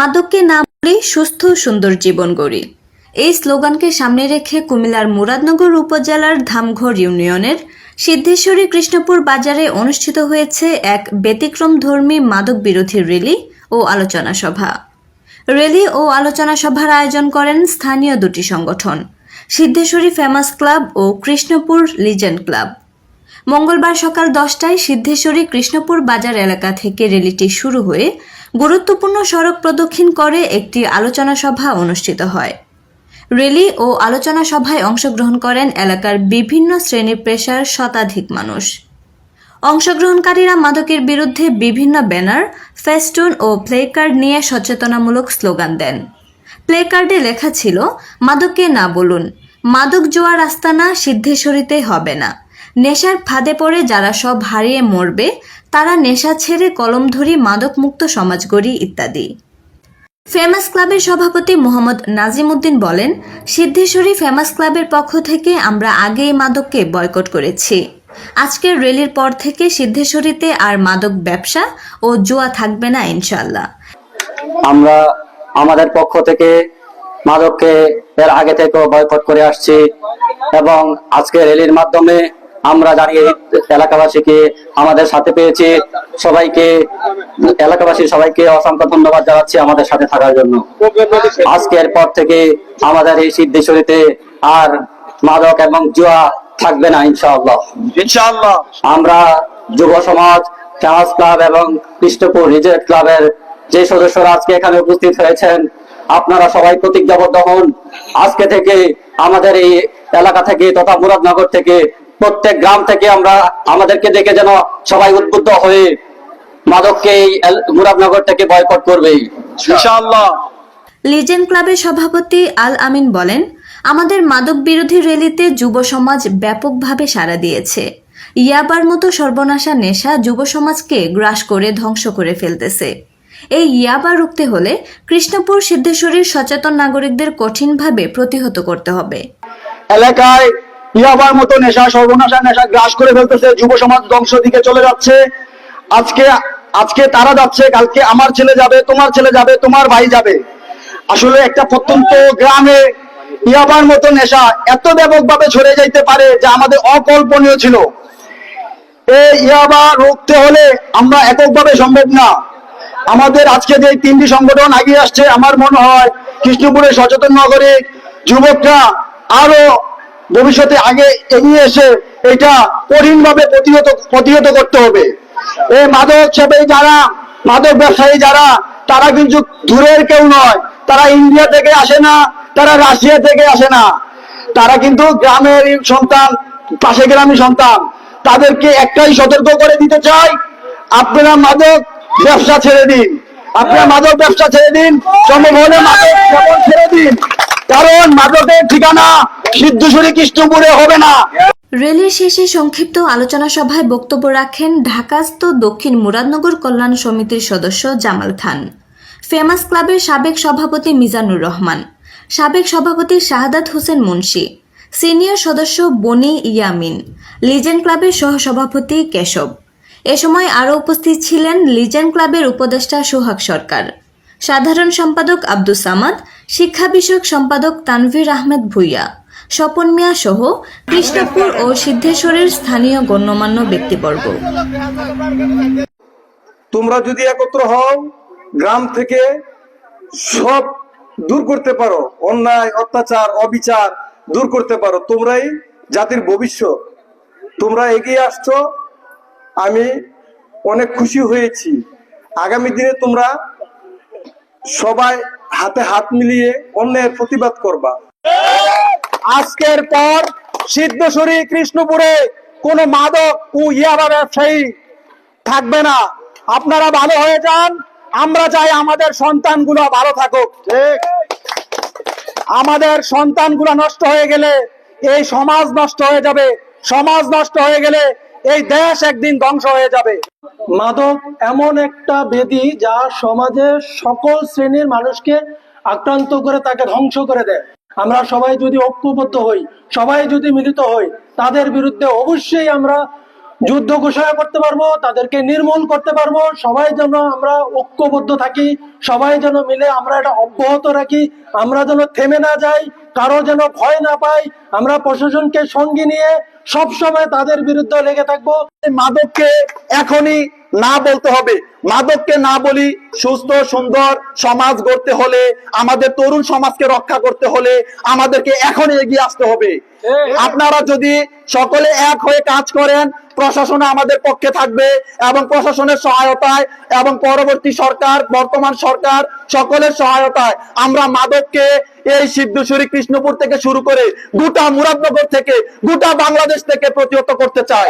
মাদককে না বলে সুস্থ সুন্দর জীবন গড়ি। এই স্লোগানকে সামনে রেখে কুমিল্লার মুরাদনগর উপজেলার ধামঘর ইউনিয়নের সিদ্ধেশ্বরী কৃষ্ণপুর বাজারে অনুষ্ঠিত হয়েছে এক ব্যতিক্রমধর্মী মাদক বিরোধী র্যালি ও আলোচনা সভা। র্যালি ও আলোচনা সভার আয়োজন করেন স্থানীয় দুটি সংগঠন, সিদ্ধেশ্বরী ফেমাস ক্লাব ও কৃষ্ণপুর লিজেন্ড ক্লাব। মঙ্গলবার সকাল দশটায় সিদ্ধেশ্বরী কৃষ্ণপুর বাজার এলাকা থেকে র্যালিটি শুরু হয়ে গুরুত্বপূর্ণ সড়ক প্রদক্ষিণ করে একটি আলোচনা সভা অনুষ্ঠিত হয়। র্যালি ও আলোচনা সভায় অংশগ্রহণ করেন এলাকার বিভিন্ন শ্রেণি পেশার শতাধিক মানুষ। অংশগ্রহণকারীরা মাদকের বিরুদ্ধে বিভিন্ন ব্যানার, ফেস্টুন ও প্লেকার্ড নিয়ে সচেতনামূলক স্লোগান দেন। প্লেকার্ডে লেখা ছিল, মাদককে না বলুন, মাদক জোয়ার আস্তানা সিদ্ধেশ্বরীতে হবে না। নেশার ফাঁদে পড়ে যারা সব হারিয়ে মরবে, তারা নেশা ছেড়ে কলম ধরি মাদকমুক্ত সমাজ গড়ি ইত্যাদি। ফেমাস ক্লাবের সভাপতি মোহাম্মদ নাজিম উদ্দিন বলেন, সিদ্ধেশ্বরী ফেমাস ক্লাবের পক্ষ থেকে আমরা আগেই মাদককে বয়কট করেছি। আজকের রেলির পর থেকে সিদ্ধেশ্বরীতে আর মাদক ব্যবসা ও জুয়া থাকবে না ইনশাল্লাহ আমরা আমাদের পক্ষ থেকে মাদককে এর আগে থেকেও বয়কট করে আসছি এবং আজকে রেলির মাধ্যমে আমরা জানিয়ে এলাকাবাসীকে আমাদের সাথে পেয়েছি। সবাইকে এলাকাবাসী সবাইকে অসংখ্য ধন্যবাদ জানাচ্ছি আমাদের সাথে থাকার জন্য। আজকের পর থেকে আমাদের এই সিদ্ধেশ্বরীতে আর মাদক এবং জুয়া থাকবে না ইনশাআল্লাহ। ইনশাআল্লাহ। আমরা যুব সমাজ ফেমাস ক্লাব এবং কৃষ্ণপুর রিজেক্ট ক্লাবের যে সদস্যরা আজকে এখানে উপস্থিত হয়েছেন আপনারা সবাই প্রতিজ্ঞাবদ্ধ হন। আজকে থেকে আমাদের এই এলাকা থেকে তথা মুরাদনগর থেকে প্রত্যেক গ্রাম থেকে আমরা আমাদেরকে দেখে যেন সবাই উদ্বুদ্ধ হয়ে মাদককে এই মুরাদনগর থেকে বয়কট করবে। ইনশাআল্লাহ। লিজেন্ড ক্লাবের সভাপতি আল আমিন বলেন আমাদের মাদক বিরোধী র্যালিতে যুব সমাজ ব্যাপকভাবে সাড়া দিয়েছে। ইয়াবার মতো সর্বনাশা নেশা যুব সমাজকে গ্রাস করে ধ্বংস করে ফেলতেছে। এই ইয়াবা রুখতে হলে কৃষ্ণপুর সিদ্ধেশ্বরীর সচেতন নাগরিকদের কঠিনভাবে প্রতিহত করতে হবে। এলাকায় ইয়াবার মতো নেশা, সর্বনাশা নেশা গ্রাস করে ফেলতেছে, যুব সমাজ ধ্বংস দিকে চলে যাচ্ছে। আজকে আজকে তারা যাচ্ছে, কালকে আমার ছেলে যাবে, তোমার ছেলে যাবে, তোমার ভাই যাবে। আসলে একটা প্রত্যন্ত গ্রামে ইয়াবার মতো নেশা এত ব্যাপকভাবে ছড়ে যাইতে পারে যা আমাদের অকল্পনীয় ছিল। এই ইয়াবা রুখতে হলে আমরা এককভাবে সম্ভব না। আমাদের আজকে যে তিনটি সংগঠন এগিয়ে আসছে, আমার মনে হয় কৃষ্ণপুরের সচেতন নগরে যুবকরা আরও ভবিষ্যতে আগে এগিয়ে এসে এটা কঠিনভাবে প্রতিহত প্রতিহত করতে হবে। এই মাদক সেবে যারা, মাদক ব্যবসায়ী যারা, তারা কিন্তু দূরের কেউ নয়। তারা ইন্ডিয়া থেকে আসে না, তারা রাশিয়া থেকে আসে না। তারা কিন্তু গ্রামের সন্তান পাশে গ্রামের সন্তান। তাদেরকে একটাই সতর্ক করে দিতে চাই, আপনারা মাদক ব্যবসা ছেড়ে দিন। আপনারা মাদক ব্যবসা ছেড়ে দিন সম্ভব হলে মাদক ছেড়ে দিন। কারণ মাদকের ঠিকানা সিদ্ধেশ্বরী কৃষ্ণপুরে হবে না। র্যালির শেষে সংক্ষিপ্ত আলোচনা সভায় বক্তব্য রাখেন ঢাকাস্থ দক্ষিণ মুরাদনগর কল্যাণ সমিতির সদস্য জামাল খান। ফেমাস ক্লাবের সাবেক সভাপতি মিজানুর রহমান, সাবেক সভাপতি শাহাদাত হোসেন মুন্সি, সিনিয়র সদস্য বনি ইয়ামিন লিজেন্ড ক্লাবের সহসভাপতি কেশব। এ সময় আরও উপস্থিত ছিলেন লিজেন্ড ক্লাবের উপদেষ্টা সোহাগ সরকার। সাধারণ সম্পাদক আব্দুস সামাদ, শিক্ষা বিষয়ক সম্পাদক তানভীর আহমেদ ভুইয়া, স্বপন মিয়া সহ কৃষ্ণপুর ও সিদ্ধেশ্বরের স্থানীয় গণ্যমান্য ব্যক্তিবর্গ। তোমরা যদি একত্র হও, গ্রাম থেকে সব দূর করতে পারো। অন্যায়, অত্যাচার, অবিচার দূর করতে পারো। তোমরাই জাতির ভবিষ্যৎ। তোমরা এগিয়ে আসছো। আমি অনেক খুশি হয়েছি। আগামী দিনে তোমরা সবাই হাতে হাত মিলিয়ে অন্যায়ের প্রতিবাদ করবা। আজকের পর সিদ্ধেশ্বরী কৃষ্ণপুরে কোন মাদক ও ইয়াবা ব্যবসায়ী থাকবে না। আপনারা ভালো হয়ে যান, আমরা চাই আমাদের সন্তানগুলো ভালো থাকুক। আমাদের সন্তানগুলো নষ্ট হয়ে গেলে এই সমাজ নষ্ট হয়ে যাবে। সমাজ নষ্ট হয়ে গেলে এই দেশ একদিন ধ্বংস হয়ে যাবে। মাদক এমন একটা বেদি যা সমাজের সকল শ্রেণির মানুষকে আক্রান্ত করে তাকে ধ্বংস করে দেয়। আমরা সবাই যদি ঐক্যবদ্ধ হই, সবাই যদি মিলিত হই, তাদের বিরুদ্ধে অবশ্যই আমরা যুদ্ধ ঘোষণা করতে পারব, তাদেরকে নির্মূল করতে পারব। সবাই যেন আমরা ঐক্যবদ্ধ থাকি, সবাই যেন মিলে আমরা এটা অব্যাহত রাখি, আমরা যেন থেমে না যাই কারও যেন ভয় না পাই আমরা প্রশাসনকে সঙ্গে নিয়ে সব সময় তাদের বিরুদ্ধে লেগে থাকব। মাদককে এখনই না বলতে হবে। মাদককে না বলি সুস্থ সুন্দর সমাজ গড়তে হলে আমাদের তরুণ সমাজকে রক্ষা করতে হলে আমাদেরকে এখনই এগিয়ে আসতে হবে। আপনারা যদি সকলে এক হয়ে কাজ করেন প্রশাসন আমাদের পক্ষে থাকবে এবং প্রশাসনের সহায়তায় এবং পরবর্তী সরকার বর্তমান সরকার সকলের সহায়তায় আমরা মাদককে এই সিদ্ধেশ্বরী কৃষ্ণপুর থেকে শুরু করে গোটা মুরাদনগর থেকে, গোটা বাংলাদেশ থেকে প্রতিহত করতে চাই